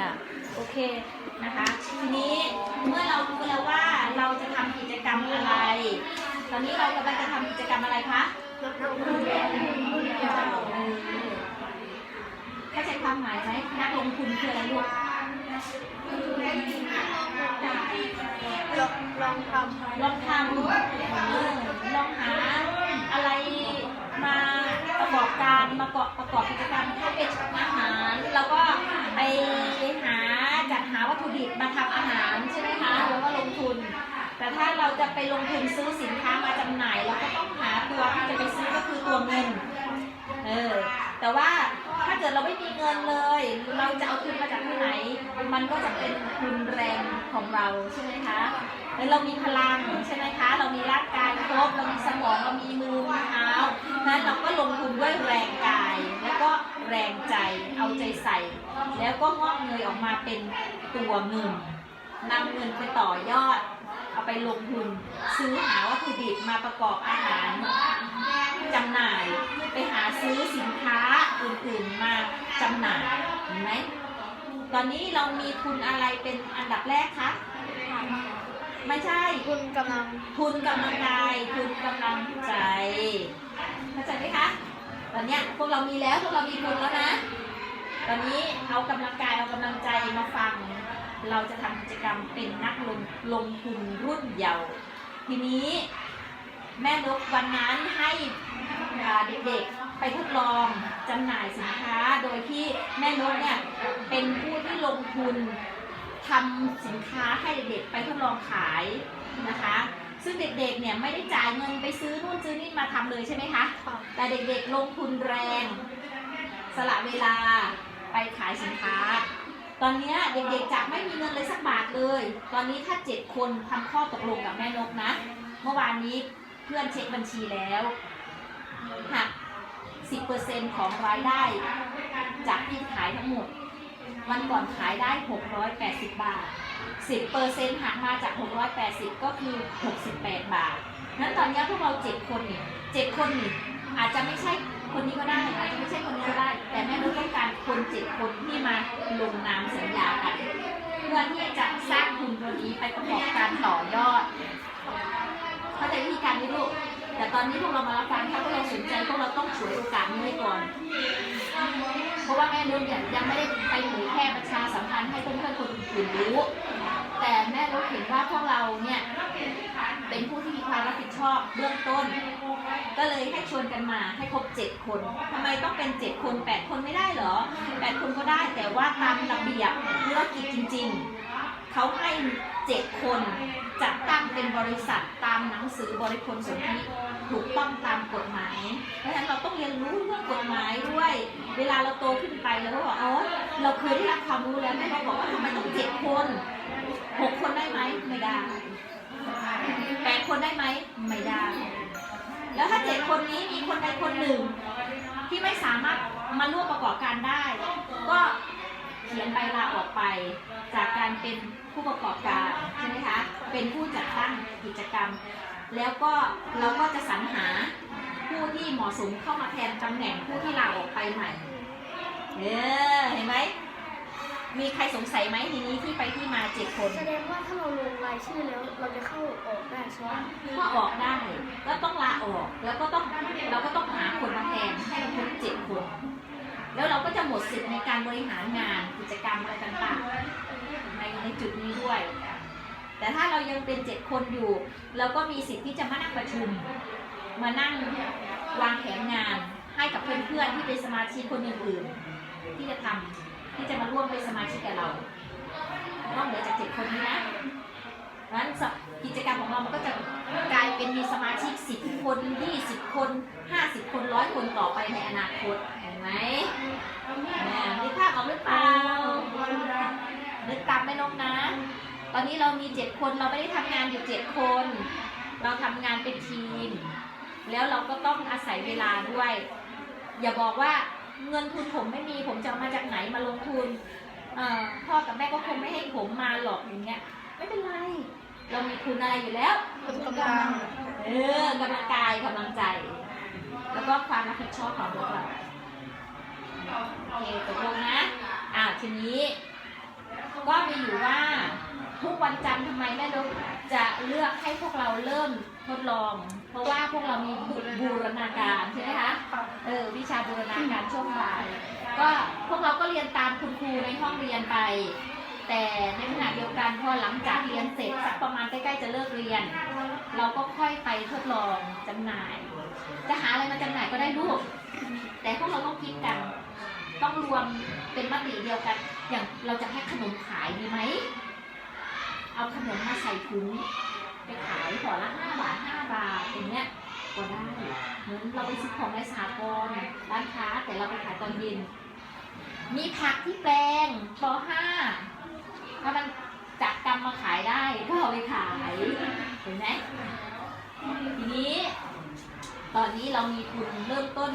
ค่ะโอเคนะคะ ทีนี้เมื่อเรารู้แล้วว่าเราจะทำกิจกรรมอะไร ตอนนี้เรากำลังจะทำกิจกรรมอะไรคะเออเข้าใจความหมายไหมนักลงทุนคืออะไรลูกลองลองทำลองทำเออลองหาอะไร มาประกอบการมาเกาะประกอบกิจกรรมถ้าเป็นอาหารเราก็ไปหาจัดหาวัตถุดิบมาทำอาหารใช่ไหมคะแล้วก็ลงทุน แต่ถ้าเราจะไปลงทุนซื้อสินค้ามาจำหน่ายเราก็ต้องหาตัวที่จะไปซื้อก็คือตัวเงินเออแต่ว่าถ้าเกิดเราไม่มีเงินเลย เราจะเอาทุนมาจากที่ไหน มันก็จะเป็นทุนแรงของเราใช่ไหมคะ แล้วเรามีพลังใช่ไหมคะ เรามีร่างกายครบ เรามีสมอง เรามีมือ มีเท้า นั้นเราก็ลงทุนด้วยแรงกาย แล้วก็แรงใจ เอาใจใส่ แล้วก็งอกเงยออกมาเป็นตัวเงินนำเงินไปต่อยอด เอาไปลงทุน ซื้อหาวัตถุดิบมาประกอบอาหารจำหน่าย ไปหาซื้อสินค้าอื่นๆมาจำหน่ายเห็นไหมตอนนี้เรามีทุนอะไรเป็นอันดับแรกคะ ไม่ใช่คุณกำลังทุนกำลังกายทุนกำลังใจเข้าใจไหมคะตอนเนี้ยพวกเรามีแล้วพวกเรามีทุนแล้วนะ ตอนนี้เอากำลังกายเอากำลังใจมาฟัง เราจะทำกิจกรรมเป็นนักลงลงทุนรุ่นเยาว์ทีนี้แม่นกวันนั้นให้เด็กๆไปทดลองจำหน่ายสินค้า โดยที่แม่นกเนี่ยเป็นผู้ที่ลงทุน ทำสินค้าให้เด็กๆไปทดลองขายนะคะ ซึ่งเด็กๆเนี่ยไม่ได้จ่ายเงินไปซื้อนู่นซื้อนี่มาทำเลยใช่ไหมคะค่ะแต่เด็กๆลงทุนแรง สละเวลาไปขายสินค้า ตอนเนี้ยเด็กๆจากไม่มีเงินเลยสักบาทเลย ตอนนี้ถ้าเจ็ดคนทำข้อตกลงกับแม่นกนะ เมื่อวานนี้เพื่อนเช็คบัญชีแล้วหัก10%ของรายได้ จากที่ขายทั้งหมด วันก่อนขายได้ 680 บาท 10%หักมาจาก 680 ก็คือ 68 บาท นั้นตอนนี้พวกเรา 7 คนเนี่ย7คนนี่อาจจะไม่ใช่คนนี้ก็ได้อาจจะไม่ใช่คนนี้ก็ได้ แต่แม่รู้ต้องการคน7คนที่มาลงนามสัญญากัน เพื่อที่จะสร้างทุนตัวนี้ไปประกอบการต่อยอด เข้าใจวิธีการไหมลูก แต่ตอนนี้พวกเรามาฟังถ้าพวกเราสนใจพวกเราต้องฉวยโอกาสนี้ไว้ก่อน เพราะว่าแม่นุชเนี่ยยังไม่ได้ไปเผยแพร่ประชาสัมพันธ์ให้เพื่อนๆคนอื่นรู้ แต่แม่นุชเห็นว่าพวกเราเนี่ยเป็นผู้ที่มีความรับผิดชอบเบื้องต้น ก็เลยให้ชวนกันมาให้ครบเจ็ดคนทำไมต้องเป็นเจ็ดคนแปดคนไม่ได้เหรอแปดคนก็ได้แต่ว่าตามระเบียบธุรกิจจริง ๆเขาให้เจ็ดคนจัด เป็นบริษัทตามหนังสือบริคลสนธิถูกต้องตามกฎหมาย เพราะฉะนั้นเราต้องเรียนรู้เรื่องกฎหมายด้วย เวลาเราโตขึ้นไปเราก็บอกอ๋อเราเคยได้รับความรู้แล้วแม่เราบอกว่าทำไมต้องเจ็ดคนหกคนได้ไหมไม่ได้แปดคนได้ไหมไม่ได้ แล้วถ้าเจ็ดคนนี้มีคนใดคนหนึ่ง ที่ไม่สามารถมาร่วมประกอบการได้ ก็เขียนใบลาออกไปจากการเป็น ผู้ประกอบการใช่ไหมคะ เป็นผู้จัดตั้งกิจกรรม แล้วก็เราก็จะสรรหาผู้ที่เหมาะสมเข้ามาแทนตำแหน่งผู้ที่ลาออกไปใหม่ เออเห็นไหม มีใครสงสัยไหมทีนี้ที่ไปที่มาเจ็ดคนแสดงว่าถ้าเราลงรายชื่อแล้วเราจะเข้าออกได้ใช่ไหมก็ออกได้ก็ต้องลาออกแล้วก็ต้องเราก็ต้องหาคนมาแทนให้มันครบเจ็ดคน แล้วเราก็จะหมดสิทธิ์ในการบริหารงานกิจกรรมอะไรต่างๆ ในจุดนี้ด้วยแต่ถ้าเรายังเป็นเจ็ดคนอยู่เราก็มีสิทธิ์ที่จะมานั่งประชุม มานั่งวางแผนงานให้กับเพื่อนๆที่เป็นสมาชิกคนอื่นๆที่จะทำที่จะมาร่วมเป็นสมาชิกกับเรานอกเหนือจากเจ็ดคนนี้นะเพราะฉะนั้นกิจกรรมของเรา มันก็จะกลายเป็นมีสมาชิก10คน20คน50คนร้อยคนต่อไปในอนาคต เห็นไหมแม่ภาพออกหรือเปล่า นึกตามไม่นกนะ ตอนนี้เรามี7คนเราไม่ได้ทำงานอยู่7คน เราทำงานเป็นทีม แล้วเราก็ต้องอาศัยเวลาด้วย อย่าบอกว่าเงินทุนผมไม่มีผมจะเอามาจากไหนมาลงทุนเอ่อพ่อกับแม่ก็คงไม่ให้ผมมาหรอกอย่างเงี้ย ไม่เป็นไร เรามีทุนอะไรอยู่แล้วคุณกำลังเออกำลังกายกำลังใจ แล้วก็ความรับผิดชอบของพวกเราโอเคตกลงนะอ่าทีนี้ ก็มีอยู่ว่าทุกวันจันทร์ทำไมแม่นกจะเลือกให้พวกเราเริ่มทดลอง เพราะว่าพวกเรามีบูบูรณาการใช่ไหมคะเออวิชาบูรณาการช่วงบ่าย ก็พวกเราก็เรียนตามคุณครูในห้องเรียนไป แต่ในขณะเดียวกันพอหลังจากเรียนเสร็จสักประมาณใกล้ๆจะเลิกเรียน เราก็ค่อยไปทดลองจำหน่าย จะหาอะไรมาจำหน่ายก็ได้ลูกแต่พวกเราต้องคิดกัน ต้องรวมเป็นมติเดียวกัน อย่างเราจะให้ขนมขายดีไหม เอาขนมมาใส่ถุงไปขายห่อละห้าบาทห้าบาทอย่างเงี้ยก็ได้ เหมือนเราไปซื้อของในสหกรณ์ร้านค้าแต่เราไปขายตอนเย็น มีผักที่แปลงป .5 ถ้ามันจับกำมาขายได้ก็เอาไปขายเห็นไหมทีนี้ ตอนนี้เรามีทุนเริ่มต้น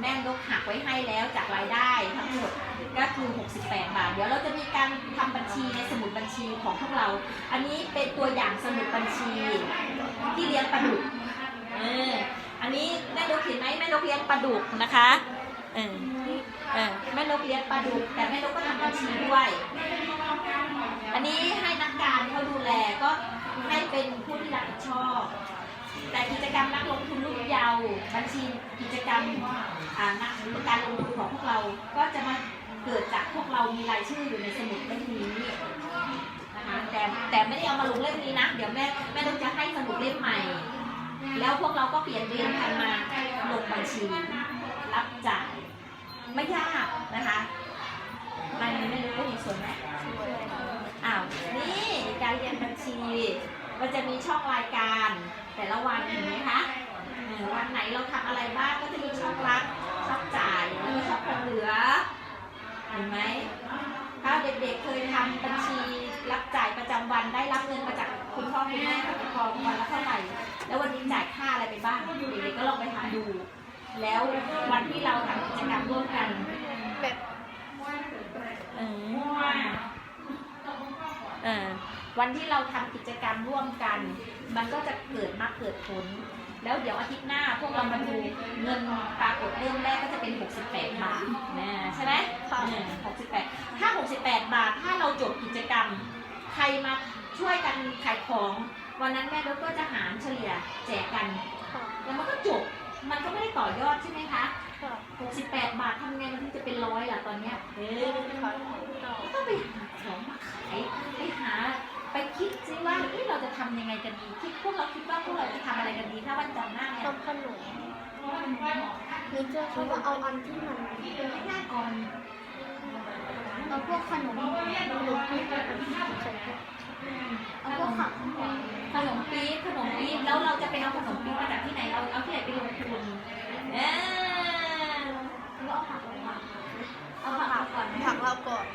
แม่นกหักไว้ให้แล้วจากรายได้ทั้งหมดก็คือ 68 บาท เดี๋ยวเราจะมีการทำบัญชีในสมุดบัญชีของพวกเรา อันนี้เป็นตัวอย่างสมุดบัญชี ที่เลี้ยงปลาดุกเอออันนี้แม่นกเห็นไหมแม่นกเลี้ยงปลาดุกนะคะเออเออแม่นกเลี้ยงปลาดุกแต่แม่นกก็ทำบัญชีด้วย อันนี้ให้นักการเขาดูแลก็ให้เป็นผู้ที่รับผิดชอบ แต่กิจกรรมนักลงทุนรุ่นเยาวบัญชีกิจกรรมอ่านักการลงทุนของพวกเรา ก็จะมาเกิดจากพวกเรามีรายชื่ออยู่ในสมุดเล่มนี้นะคะแต่แต่ไม่ได้เอามาลงเล่มนี้นะ เดี๋ยวแม่แม่ต้องจะให้สมุดเล่มใหม่ แล้วพวกเราก็เปลี่ยนเรียนกันมาลงบัญชี รับจ่ายไม่ยากนะคะมันไม่รู้ว่ามีส่วนไหมอ้าวนี่การเรียนบัญชี มันจะมีช่องรายการแต่ละวันเห็นไหมคะเออวันไหนเราทำอะไรบ้างก็จะมีช่องรับช่องจ่ายแล้วก็ช่องคงเหลือเห็นไหมถ้าเด็กๆเคยทำบัญชีรับจ่ายประจำวันได้รับเงินมาจากคุณพ่อคุณแม่ผู้ปกครองวันละเท่าไหร่แล้ววันนี้จ่ายค่าอะไรไปบ้างเด็กๆก็ลองไปทำดู แล้ววันที่เราทำกิจกรรมร่วมกันแบบเออเออ วันที่เราทำกิจกรรมร่วมกัน มันก็จะเกิดมาเกิดผล แล้วเดี๋ยวอาทิตย์หน้าพวกเรามาดูเงินปรากฏเริ่มแรกก็จะเป็น 68 บาทนะใช่ไหมเออ68 ถ้า 68 บาท ถ้าเราจบกิจกรรม ใครมาช่วยกันขายของ วันนั้นแม่รถก็จะหารเฉลี่ยแจกกัน แล้วมันก็จบ มันก็ไม่ได้ต่อยอดใช่ไหมคะค่ะ68 บาททำไงมันถึงจะเป็นร้อยล่ะตอนเนี้ยเออค่ะต้องไปหา ของมาขายไปหาไปคิดซิว่าเอ๊ะเราจะทำยังไงกันดีคิดพวกเราคิดว่าพวกเราจะทำอะไรกันดีถ้าวันจันทร์หน้าเนี่ยทำขนมหรือจะเขาว่าเอาอันที่มันหน้าก่อนเอาพวกขนมเป็นอันที่ใส่เอาพวกผักขนมปี๊บขนมปี๊บแล้วเราจะไปเอาขนมปี๊บมาจากที่ไหนเราเอาที่ไหนไปลงทุนเออแล้วเอาผักลงมาเอาผักก่อนผักเราก่อน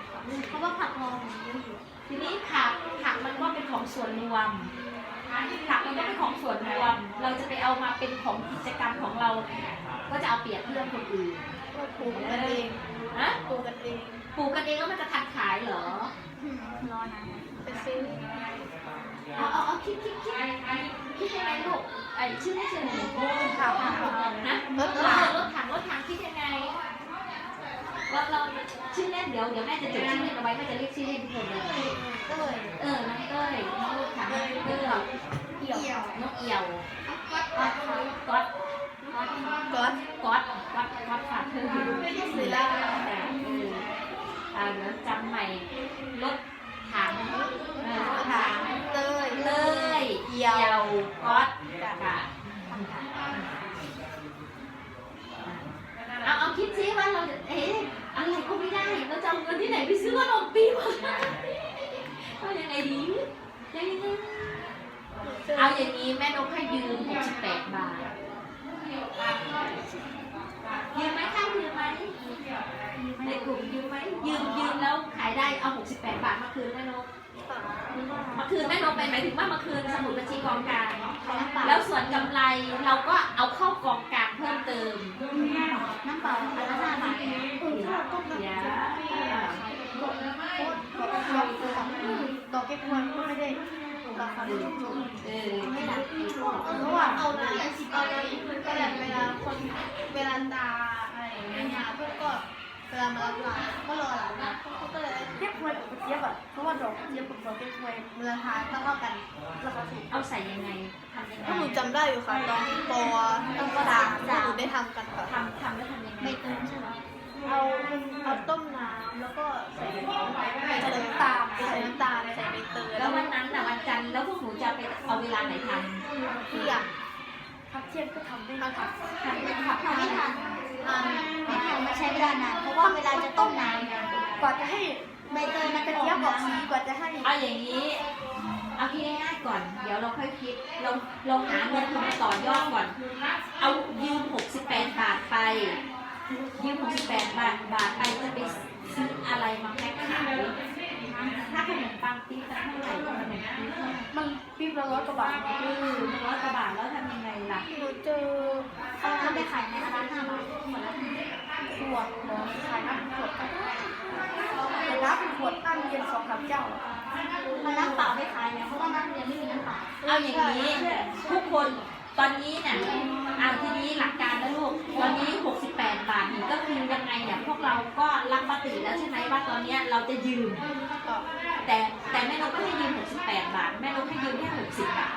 เพราะว่าผักเราเยอะอยู่ทีนี้ผักผักมันก็เป็นของส่วนรวมผักมันก็เป็นของส่วนรวม เราจะไปเอามาเป็นของกิจกรรมของเรา ก็จะเอาเปรียบเพื่อนคนอื่นเราปลูกกันเองฮะปลูกกันเองปลูกกันเองแล้วมันจะทันขายเหรอรอนะไปซื้อเอาเอาเอาคิดคิดคิดคิดยังไงลูกไอชื่อไม่ชื่อหนูผักนะรถเอถัองรถถังรถถังคิดยังไง เราเราชื่อเล่นเดี๋ยวเดี๋ยวแม่จะจดชื่อเล่นเอาไว้แม่จะเรียกชื่อเล่นทุกคนเลยเออน้องเต้ยน้องรถถังน้องเต้ยเกี่ยวน้องเอี่ยวก๊อตก๊อตก๊อตก๊อตก๊อตก๊อตก๊อตฝาเธอศิลาแต่เอออ่าเดี๋ยวจำใหม่รถถังรถถังเตยเต้ยเอี่ยวก๊อตค่ะเอาเอาคิดซิว่าเราจะเอ๊ะอะไรก็ไม่ได้เราจะเอาเงินที่ไหนไป ซื้อขนมปี๊บเอายังไงดียังไงเอาอย่างนี้แม่นกให้ยืม68บาทยืมไหมค่ายืมไหมในกลุ่มยืมไหมยืมยืมแล้วขายได้เอา68บาทมาคืนแม่นกมาคืนแม่นกไปหมายถึงว่ามาคืนสมุดบัญชีกองกลางแล้วส่วนกำไรเราก็เอาเข้ากองกลางเพิ่มเติมน้ำเปล่าอันละห้าบาท ดอกแก้วควรก็ไม่ได้ราคาถูกเออไม่หลักเพราะว่าเอานะเอานะก็แบบเวลาคนเวลาตาอะไรอย่างเงี้ยเพื่อนก็เวลามารับร้านก็รอหลังนะเขาก็เลยแค่ควรไปจี๊ยบอะเพราะว่าดอกกระเจี๊ยบกับดอกเก๊กฮวยราคาต้องเท่ากันราคาถูกเอาใส่ยังไงทำยังไงถ้าหนูจำได้อยู่ค่ะตอนปต้องสาสามมถ้าหนูได้ทำกันค่ะทำทำแล้วทำยังไงใบเตยใช่ไหม เอาเอาต้มน้ำแล้วก็ใส่ใส่น้ำตาลใส่น้ำตาลใส่ใบเตยแล้แล้วววันนั้นน่ะวันจันทร์แล้วพวกหนูจะไปเอาเวลาไหนทเที่ยงทับเทียมก็ทำได้ทำค่ะำทำไม่ทำทำไม่ทันทำไม่ทันมันใช้เวลานานเพราะว่าเวลาจะต้มนานกว่าจะให้ใบเตยมันกจะระอเจี๊ยอบกออกน้สีกว่าจะให้เอาอย่างนี้ เอาที่ง่ายๆก่อน เดี๋ยวเราค่อยคิดเราเราหาเงินทุนต่อยอดก่อน เอายืม68บาทไป ยืม68บแปดบาทบาทไปจะไปซื้ออะไรมาแพ็คขายถ้าขนมปังปี๊บจะเท่าไหร่ขนมปี๊บมันปี๊บละร้อยกว่าบาทเออร้อยกว่าบาทแล้วทำยังไงล่ะหนูเจอเขาไปขายในร้านห้าบาทหมดแล้วขวดเนาะขายน้ำขวดแต่น้ำขวดตั้งเย็นสองสามเจ้าอะมันน้ำเปล่าไปขายเนี่ยเพราะว่าน้ำเรียนไม่มีน้ำเปล่าเอาอย่างนี้ทุกคนตอนนี้เนี่ยเอาทีนี้หลักการนะลูกตอนนี้68บ บาทนี่ก็คือยังไงเนี่ยพวกเราก็รับมติแล้วใช่ไหมว่าตอนเนี้ยเราจะยืมแต่แต่แม่นกก็ให้ยืม 68 บาท แม่นกให้ยืมแค่ 60 บาท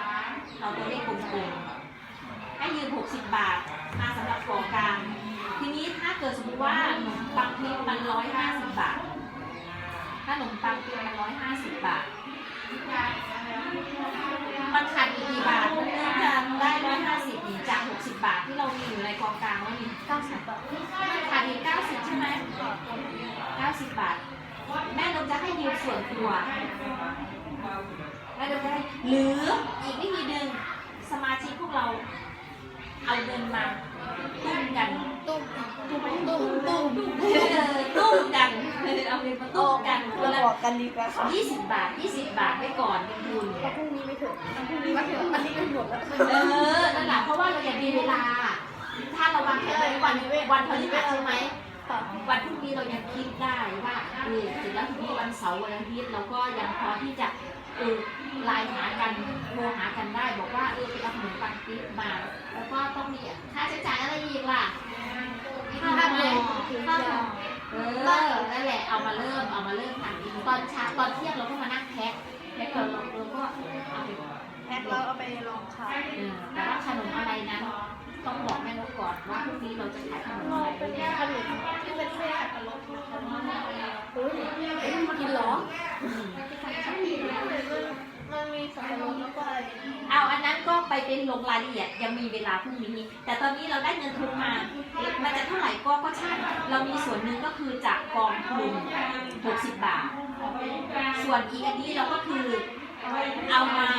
เอาตัวเลขกลมๆให้ยืม 60 บาท มาสำหรับก่อกลางทีนี้ถ้าเกิดสมมติว่าขนมปังปี๊บมัน 150 บาท ถ้าขนมปังปี๊บมัน 150 บาท มันขาดอีกกี่บาทมันเริ่มจะได้150อีกจาก60บาทที่เรามีอยู่ในกองกลางแล้วนี่เก้าสิบบาทมันขาดอีก90ใช่ไหม90บาท แม่เราจะให้ยืมส่วนตัวแม่เราจะให้หรืออีกไม่มีหนึ่งสมาชิกพวกเรา เอาเงินมาตุ้มกันตุ้มตุ้มตุ้มตุ้มตุ้มกันเออเอาเงินมาตุ้มกันคนละบอกกันดีกว่าค่ะ20บาท20บบาทไปก่อนเป็นทุนแต่พรุ่งนี้ไม่ถึงพรุ่งนี้ไม่ถึงอันนี้ก็หมดแล้วเออนั่นแหละเพราะว่าเราอยากมีเวลา ถ้าเราวางแผนไว้วันวันพฤหัสใช่ไหมวันพรุ่งนี้เรายังคิดได้ว่าเออเสร็จแล้วทีนี้วันเสาร์วันอาทิตย์เราก็ยังพอที่จะเออ ไลน์หากันโทรหากันได้บอกว่าเออไปเอาขนมปังปี๊บมา แล้วก็ต้องมีค่าใช้จ่ายอะไรอีกล่ะข้าวหอข้าวหอเออนั่นแหละเอามาเริ่มเอามาเริ่มทำเองตอนเช้าตอนเที่ยงเราก็มานั่งแพ็คแพ็คเราเราเราก็เอาไปแพ็คแล้วเอาไปลองขายเออแต่ว่าขนมอะไรนั้นต้องบอกแม่นกก่อนว่าพรุ่งนี้เราจะขายขนมอะไรเป็นขนมที่เป็นไส้สับปะรดเฮ้ยเอ้ยมันกินเหรออื มันมีสับปะรดแล้วก็อะไรเอาอันนั้นก็ไปเป็นลงรายละเอียดยังมีเวลาพรุ่งนี้ แต่ตอนนี้เราได้เงินทุนมา มันจะเท่าไหร่ก็ก็ช่างเรามีส่วนหนึ่งก็คือจากกองทุน60 บาท ส่วนอีกอันนี้เราก็คือเอามา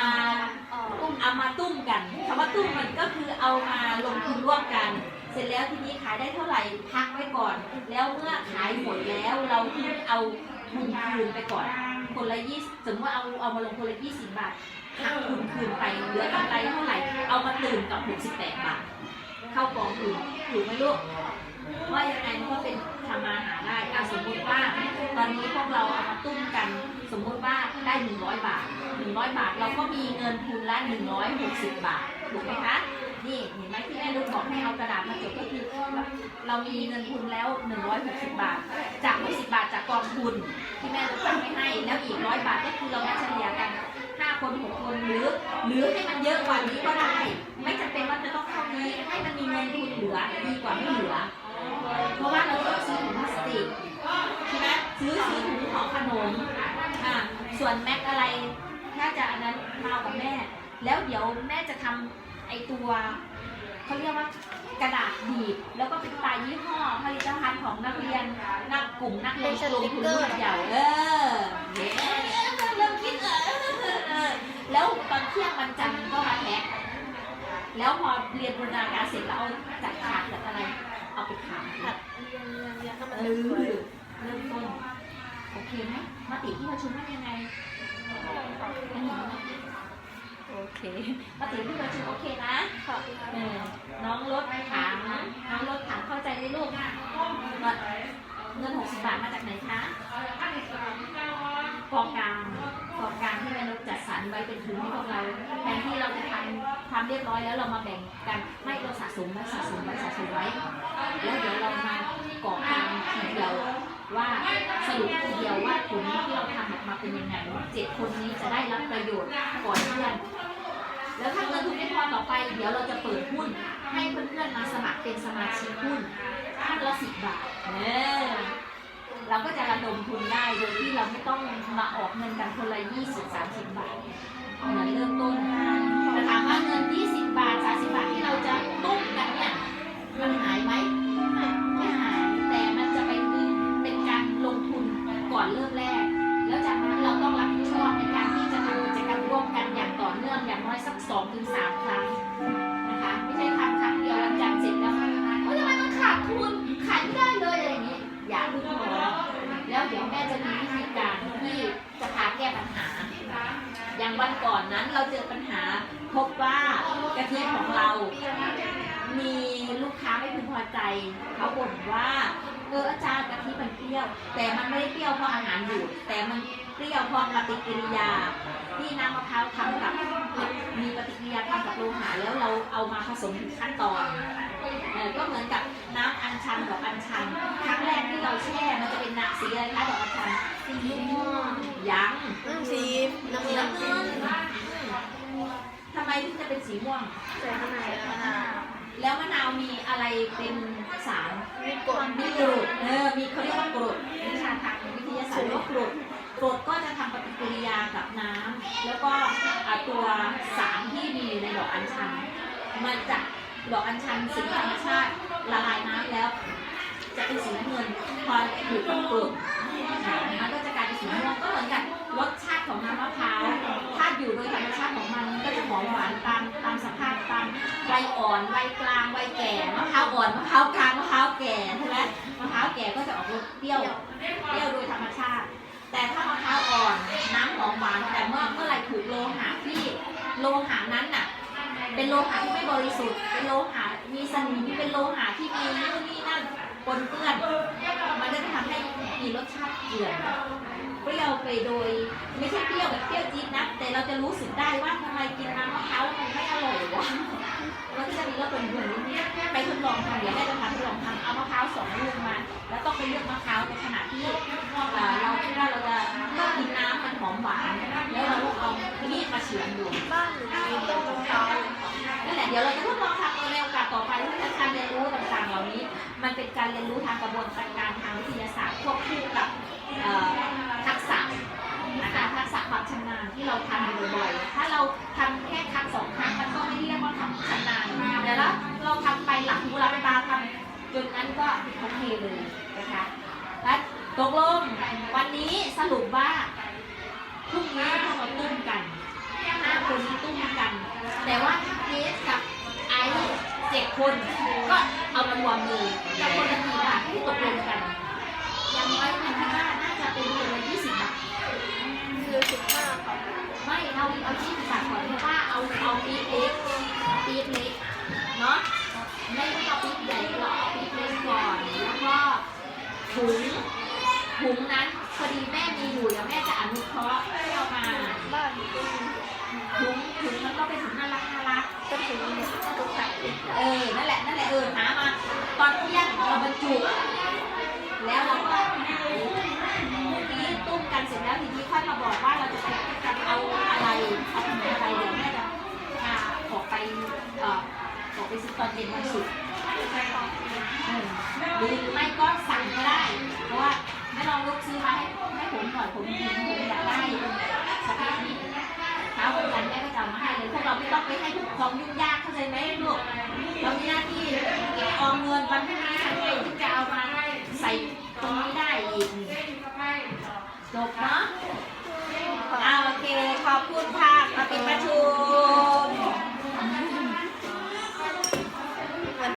เอ่อเอามาตุ้มกันคำว่าตุ้มมันก็คือเอามาลงทุนร่วมกัน เสร็จแล้วทีนี้ขายได้เท่าไหร่พักไว้ก่อน แล้วเมื่อขายหมดแล้วเราถึงเอาทุนคืนไปก่อน คนละยี่สมมติว่าเอาเอามาลงคนละยี่สิบบาทหักทุนคืนไปเหลือกำไรเท่าไหร่ เอามาตื่นกับหกสิบแปดบาท เข้ากองทุนถูกไหมลูกว่ายังไงมันก็เป็นทำมาหาได้อะสมมุติว่า ตอนนี้พวกเราเอามาตุ้มกัน สมมุติว่าได้หนึ่งร้อยบาทหนึ่งร้อยบาท เราก็มีเงินทุนละหนึ่งร้อยหกสิบบาทถูกไหมคะ นี่เห็นไหมที่แม่ลูกบอกให้เอากระดาษมาจดก็คือเรามีเงินทุนแล้ว 160 บาท จาก 60 บาทจากกองทุน ที่แม่ลูกตั้งไว้ให้ แล้วอีกร้อยบาทก็คือเรามาเฉลี่ยกัน 5 คน 6 คนหรือ หรือให้มันเยอะกว่านี้ก็ได้ ไม่จำเป็นว่าจะต้องเท่านี้ ให้มันมีเงินทุนเหลือดีกว่าไม่เหลือ เพราะว่าเราต้องซื้อถุงพลาสติกใช่ไหมซื้อซื้อถุงของขนมอ่าส่วนแม็กอะไร ถ้าจะอันนั้นมากับแม่ แล้วเดี๋ยวแม่จะทำ ไอตัวเขาเรียกว่ากระดาษบีบ แล้วก็เป็นตายยี่ห้อผลิตภัณฑ์ของนักเรียนนักกลุ่มนักเรียนลงทุนรุ่นใหญ่เออเดี๋ยวเริ่มคิดเออเออแล้วตอนเที่ยงวันจันทร์ก็มาแพ็คแล้วพอเรียนบูรณาการเสร็จแล้วเอาจัดฉากจัดอะไร เอาไปขายผัดเรียงเรียงเรียงให้มันเอสวยอเริ่มต้นโอเคไหมมติที่ประชุมว่ายังไงอันนี้นะโอ เคมติที่ประชุมโอเคนะค่ะเออน้องรถถามน้องรถถามเข้าใจได้ลูกว่าเงิน60บาทมาจากไหนคะกองกลางกองกลางที่แม่นกจัดสรรไว้เป็นทุนให้พวกเราแทนที่เราจะทำทำเรียบร้อยแล้วเรามาแบ่งกันไม่เราสะสมไว้สะสมไว้สะสมไว้แล้วเดี๋ยวเรามาก่อกลางทีเดียวว่าสรุปทีเดียวว่าผลที่เราทำออกมาเป็นยังไงเจ็ดคนนี้จะได้รับประโยชน์ก่อนเพื่อน แล้วถ้าเงินทุนไม่พอต่อไป เดี๋ยวเราจะเปิดหุ้น ให้เพื่อนๆมาสมัครเป็นสมาชิกหุ้นท่านละสิบบาทเนี่ยเราก็จะระดมทุนได้โดยที่เราไม่ต้องมาออกเงินกันคนละยี่สิบสามสิบบาทเหมือนเริ่มต้นแต่ถามว่าเงินยี่สิบบาทสามสิบบาทที่เราจะตุ้มกันเนี่ยมันหายไหม อย่างต่อเนื่อย่างน้อยสักสองถึงสามครั้งนะคะ ไม่ใช่ทำครั้งเดียววันจันเสร็จแล้วโอ้ยทำไมมันขาดทุนขายไม่ได้เลยอะไรอย่างนี้ อย่าเพึ่งพอแล้วเดี๋ยวแม่จะมีวิธีการที่จะพาแก้ปัญหา อย่างวันก่อนนั้นเราเจอปัญหาพบว่ากะทิของเรา มีลูกค้าไม่พึงพอใจ เขาบ่นว่า เอออาจารย์กะทิมันเปรี้ยว แต่มันไม่ได้เปรี้ยวเพราะอาหารบูดแต่มันเปรี้ยวเพราะปฏิกิริยา ที่น้ำมะพร้าวทำกับมีปฏิกิริยาทำกับโลหะแล้วเราเอามาผสมถึงขั้นตอนเออก็เหมือนกับน้ำอัญชันดอกอัญชันครั้งแรกที่เราแช่มันจะเป็นหนาสีอะไรคะดอกอัญชันสีม่วงยังน้ำซีน้ำสีเงินน้ำเงินทำไมถึงจะเป็นสีม่วงใส่ข้างในแล้วมะนาวแล้วมะนาวมีอะไรเป็นสาร มีกรดมีกรดเออมีเขาเรียกว่ากรดวิชาทางวิทยาศาสตร์เรียกว่ากรดกรดก็จะทำปฏิกิริยากับน้ำแล้วก็ตัวสารที่มีอยู่ในดอกอัญชัน มันจะดอกอัญชันสีธรรมชาติละลายน้ำแล้ว จะเป็นสีน้ำเงินพออยู่กับกรดมันก็จะกลายเป็นสีม่วงก็เหมือนกันรสชาติ ของน้ำมะพร้าวถ้าอยู่โดยธรรมชาติของมันก็จะหอมหวานตามตามสภาพตามวัยอ่อนวัยกลางวัยแก่มะพร้าวอ่อนมะพร้าวกลางมะพร้าวแก่ใช่ไหมมะพร้าวแก่ก็จะออกรสเปรี้ยวเปรี้ยวโดยธรรมชาติ แต่ถ้ามะพร้าวอ่อนน้ำหอมหวานแต่เมื่อเมื่อไรถูกโลหะที่โลหะนั้นน่ะเป็นโลหะที่ไม่บริสุทธิ์เป็นโลหะมีสนิมเป็นโลหะที่มีนู่นนี่นั่น ปนเปื้อน มันก็จะทำให้มีรสชาติเกลือนเปรี้ยวไปโดย ไม่ใช่เปรี้ยวแบบเปรี้ยวจี๊ดนะ แต่เราจะรู้สึกได้ว่าทำไมกินน้ำมะพร้าวแล้วมันไม่อร่อยวะมันก็จะมีรสเป็นเหมือนไปทดลองทำเดี๋ยวแม่จะพาทดลองทำเอามะพร้าวสองลูกมา แล้วต้องไปเลือกมะพร้าวในขณะที่เอ่อเราคิดว่าเราจะกินน้ำมันหอมหวานแล้วเราเอามีดมาเฉือนดู มันเป็นการเรียนรู้ทางกระบวนการทางวิทยาศาสตร์ควบคู่กับทักษะนะคะทักษะความชำนาญที่เราทำอยู่บ่อยๆถ้าเราทำแค่ครั้งสองครั้งมันก็ไม่เรียกว่าทำชำนาญแต่แล้วเราทำไปหลักหูหลับตาทำจนนั้นก็โอเคเลยนะคะและตกลงวันนี้สรุปว่าพรุ่งนี้เรามาตุ้มกันห้าคนนี้ตุ้มกัน แต่ว่าถ้าเกสกับไอซ์ เจ็ดคนก็เอามารวมเลยแต่คนละกี่บาท แล้วทีนี้ค่อยมาบอกว่าเราจะไปเอาอะไร เอาขนมอะไรเดี๋ยวแม่จะพาออกไป เอ่อออกไปซื้อตอนเย็นวันศุกร์เออหรือไม่ก็สั่งก็ได้ เพราะว่าแม่ลองลูกซื้อมาให้ให้ผมหน่อยผมเห็นผมอยากได้สภาพนี้เช้าวันจันทร์แม่ก็จะเอามาให้เลย พวกเราไม่ต้องไปให้ทุกของยุ่งยากเข้าใจไหมลูก เรามีหน้าที่เก็บออมเงินวันพรุ่งนี้ทำไงถึงจะเอามาใส่ตรงนี้ได้อีกจบเนาะอ่าโอเคขอบคุณค่ะมาเป็นประ